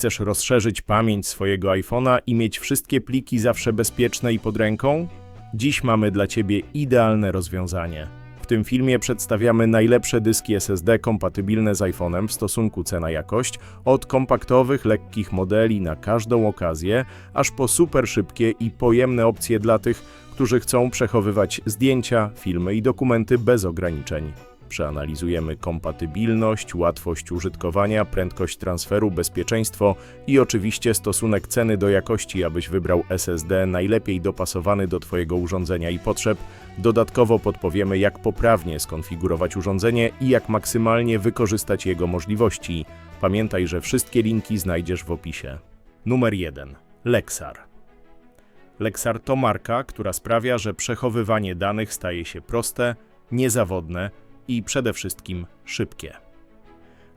Chcesz rozszerzyć pamięć swojego iPhone'a i mieć wszystkie pliki zawsze bezpieczne i pod ręką? Dziś mamy dla Ciebie idealne rozwiązanie. W tym filmie przedstawiamy najlepsze dyski SSD kompatybilne z iPhone'em w stosunku cena-jakość, od kompaktowych, lekkich modeli na każdą okazję, aż po super szybkie i pojemne opcje dla tych, którzy chcą przechowywać zdjęcia, filmy i dokumenty bez ograniczeń. Przeanalizujemy kompatybilność, łatwość użytkowania, prędkość transferu, bezpieczeństwo i oczywiście stosunek ceny do jakości, abyś wybrał SSD najlepiej dopasowany do Twojego urządzenia i potrzeb. Dodatkowo podpowiemy, jak poprawnie skonfigurować urządzenie i jak maksymalnie wykorzystać jego możliwości. Pamiętaj, że wszystkie linki znajdziesz w opisie. Numer 1. Lexar. Lexar to marka, która sprawia, że przechowywanie danych staje się proste, niezawodne i przede wszystkim szybkie.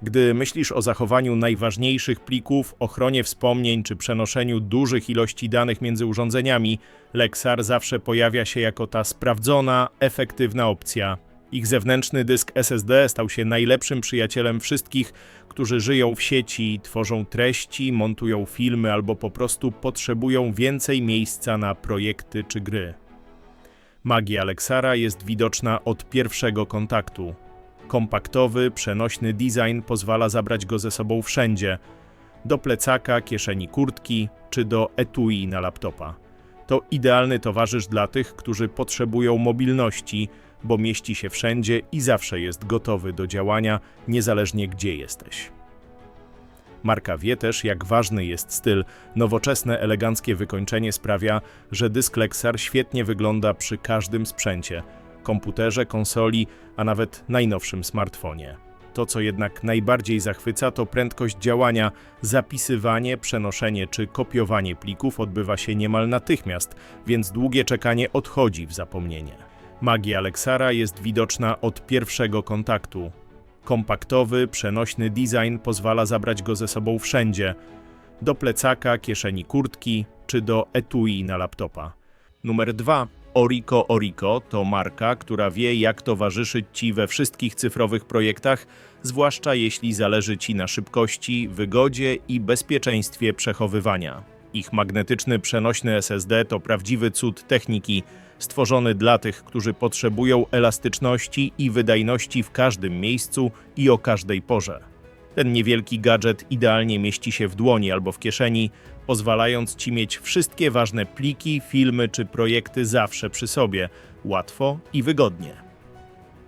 Gdy myślisz o zachowaniu najważniejszych plików, ochronie wspomnień czy przenoszeniu dużych ilości danych między urządzeniami, Lexar zawsze pojawia się jako ta sprawdzona, efektywna opcja. Ich zewnętrzny dysk SSD stał się najlepszym przyjacielem wszystkich, którzy żyją w sieci, tworzą treści, montują filmy albo po prostu potrzebują więcej miejsca na projekty czy gry. Magia Lexara jest widoczna od pierwszego kontaktu. Kompaktowy, przenośny design pozwala zabrać go ze sobą wszędzie do plecaka, kieszeni kurtki czy do etui na laptopa. To idealny towarzysz dla tych, którzy potrzebują mobilności, bo mieści się wszędzie i zawsze jest gotowy do działania, niezależnie gdzie jesteś. Marka wie też, jak ważny jest styl. Nowoczesne, eleganckie wykończenie sprawia, że dysk Lexar świetnie wygląda przy każdym sprzęcie komputerze, konsoli, a nawet najnowszym smartfonie. To, co jednak najbardziej zachwyca, to prędkość działania. Zapisywanie, przenoszenie czy kopiowanie plików odbywa się niemal natychmiast, więc długie czekanie odchodzi w zapomnienie. Magia Lexara jest widoczna od pierwszego kontaktu. Kompaktowy, przenośny design pozwala zabrać go ze sobą wszędzie do plecaka, kieszeni kurtki czy do etui na laptopa. Numer 2. Orico Orico to marka, która wie, jak towarzyszyć Ci we wszystkich cyfrowych projektach, zwłaszcza jeśli zależy Ci na szybkości, wygodzie i bezpieczeństwie przechowywania. Ich magnetyczny przenośny SSD to prawdziwy cud techniki, stworzony dla tych, którzy potrzebują elastyczności i wydajności w każdym miejscu i o każdej porze. Ten niewielki gadżet idealnie mieści się w dłoni albo w kieszeni, pozwalając Ci mieć wszystkie ważne pliki, filmy czy projekty zawsze przy sobie, łatwo i wygodnie.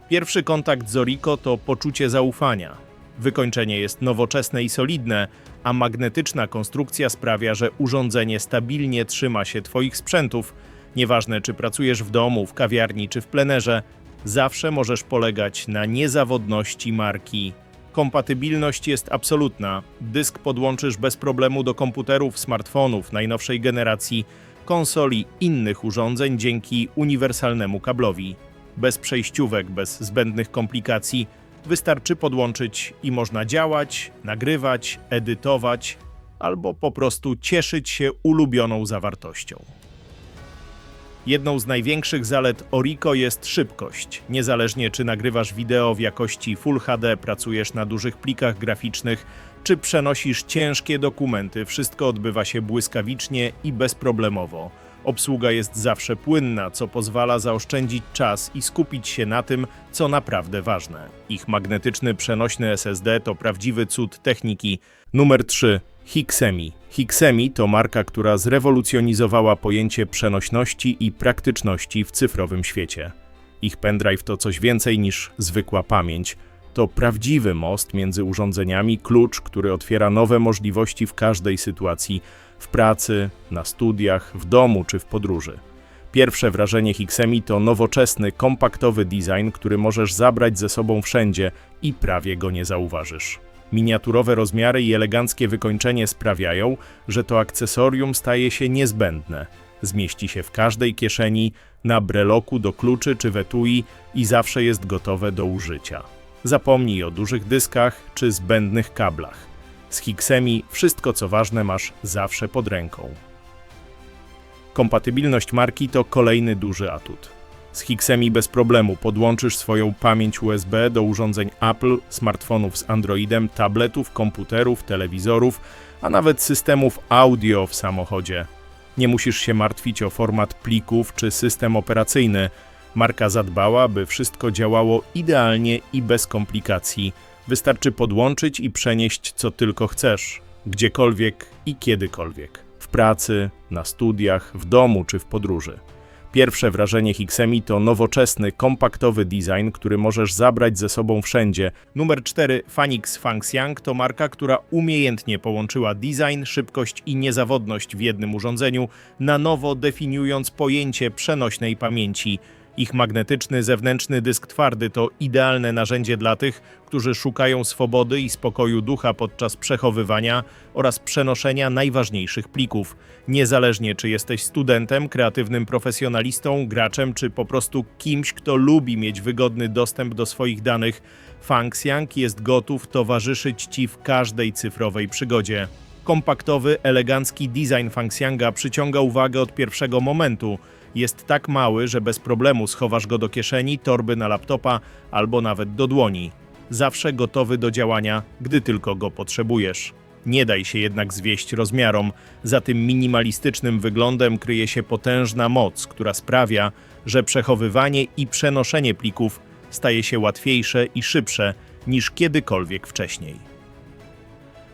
Pierwszy kontakt z Orico to poczucie zaufania. Wykończenie jest nowoczesne i solidne, a magnetyczna konstrukcja sprawia, że urządzenie stabilnie trzyma się Twoich sprzętów. Nieważne, czy pracujesz w domu, w kawiarni czy w plenerze, zawsze możesz polegać na niezawodności marki Kompatybilność jest absolutna. Dysk podłączysz bez problemu do komputerów, smartfonów najnowszej generacji, konsoli, innych urządzeń dzięki uniwersalnemu kablowi. Bez przejściówek, bez zbędnych komplikacji, wystarczy podłączyć i można działać, nagrywać, edytować albo po prostu cieszyć się ulubioną zawartością. Jedną z największych zalet Orico jest szybkość. Niezależnie czy nagrywasz wideo w jakości Full HD, pracujesz na dużych plikach graficznych, czy przenosisz ciężkie dokumenty, wszystko odbywa się błyskawicznie i bezproblemowo. Obsługa jest zawsze płynna, co pozwala zaoszczędzić czas i skupić się na tym, co naprawdę ważne. Ich magnetyczny przenośny SSD to prawdziwy cud techniki. Numer 3. Hixemi. Hixemi to marka, która zrewolucjonizowała pojęcie przenośności i praktyczności w cyfrowym świecie. Ich pendrive to coś więcej niż zwykła pamięć. To prawdziwy most między urządzeniami, klucz, który otwiera nowe możliwości w każdej sytuacji w pracy, na studiach, w domu czy w podróży. Pierwsze wrażenie Hixemi to nowoczesny, kompaktowy design, który możesz zabrać ze sobą wszędzie i prawie go nie zauważysz. Miniaturowe rozmiary i eleganckie wykończenie sprawiają, że to akcesorium staje się niezbędne. Zmieści się w każdej kieszeni, na breloku do kluczy czy wetui i zawsze jest gotowe do użycia. Zapomnij o dużych dyskach czy zbędnych kablach. Z Hixemi wszystko co ważne masz zawsze pod ręką. Kompatybilność marki to kolejny duży atut. Z Hixemi bez problemu podłączysz swoją pamięć USB do urządzeń Apple, smartfonów z Androidem, tabletów, komputerów, telewizorów, a nawet systemów audio w samochodzie. Nie musisz się martwić o format plików czy system operacyjny. Marka zadbała, by wszystko działało idealnie i bez komplikacji. Wystarczy podłączyć i przenieść co tylko chcesz, gdziekolwiek i kiedykolwiek. W pracy, na studiach, w domu czy w podróży. Pierwsze wrażenie Hixemi to nowoczesny, kompaktowy design, który możesz zabrać ze sobą wszędzie. Numer 4 Fanix Fangxiang to marka, która umiejętnie połączyła design, szybkość i niezawodność w jednym urządzeniu, na nowo definiując pojęcie przenośnej pamięci. Ich magnetyczny zewnętrzny dysk twardy to idealne narzędzie dla tych, którzy szukają swobody i spokoju ducha podczas przechowywania oraz przenoszenia najważniejszych plików. Niezależnie czy jesteś studentem, kreatywnym profesjonalistą, graczem czy po prostu kimś, kto lubi mieć wygodny dostęp do swoich danych, Fangxiang jest gotów towarzyszyć Ci w każdej cyfrowej przygodzie. Kompaktowy, elegancki design Fangxianga przyciąga uwagę od pierwszego momentu. Jest tak mały, że bez problemu schowasz go do kieszeni, torby na laptopa albo nawet do dłoni. Zawsze gotowy do działania, gdy tylko go potrzebujesz. Nie daj się jednak zwieść rozmiarom. Za tym minimalistycznym wyglądem kryje się potężna moc, która sprawia, że przechowywanie i przenoszenie plików staje się łatwiejsze i szybsze niż kiedykolwiek wcześniej.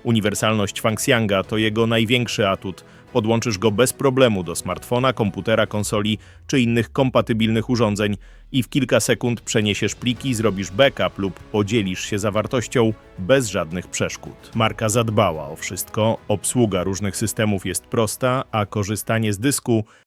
Uniwersalność Fangxianga to jego największy atut. Podłączysz go bez problemu do smartfona, komputera, konsoli czy innych kompatybilnych urządzeń i w kilka sekund przeniesiesz pliki, zrobisz backup lub podzielisz się zawartością bez żadnych przeszkód. Marka zadbała o wszystko, obsługa różnych systemów jest prosta, a korzystanie z dysku